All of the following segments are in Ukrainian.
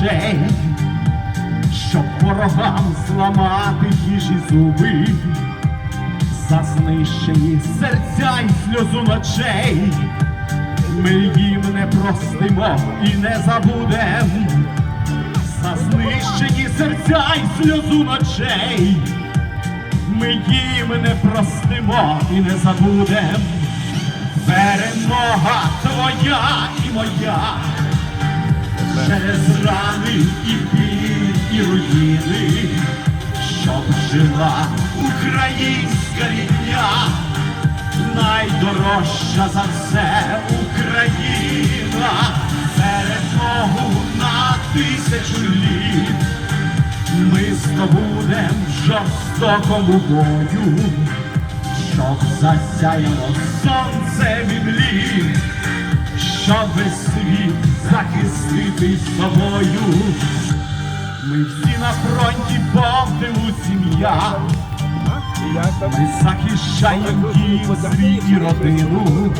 очей, щоб ворогам зламати хижі зуби, за знищені серця й сльозу ночей. Ми їм не простимо і не забудем за знищені серця й сльозу ночей. Ми їм не простимо і не забудем. Перемога твоя і моя, через рани і біль, і руїни, щоб жила українська рідня, найдорожча за все Україна, перемогу на тисячу літ. Ми здобудем в жорстокому бою, щоб засяяло сонце від літ, щоб світ захистити собою. Ми всі на фронті повному сім'я, ми захищаємо дім, свій і родину.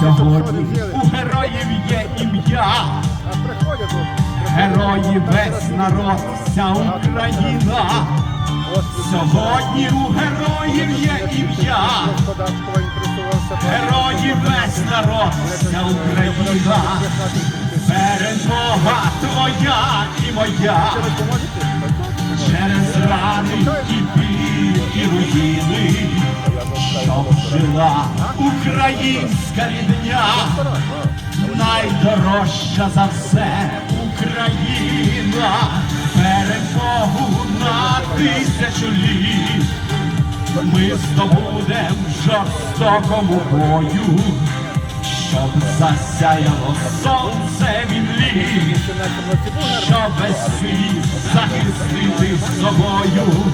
Сьогодні у героїв є ім'я. Герої весь народ, вся Україна. Сьогодні у героїв є ім'я. Герої весь народ, вся Україна. Перемога твоя і моя. Через рани і біль, і руїни. Щоб жила українська рідня. Найдорожча за все Україна, перемогу на тисячу літ. Ми здобудем в жорстокому бою, щоб засяяло сонце від літ, щоб весь світ захистити собою.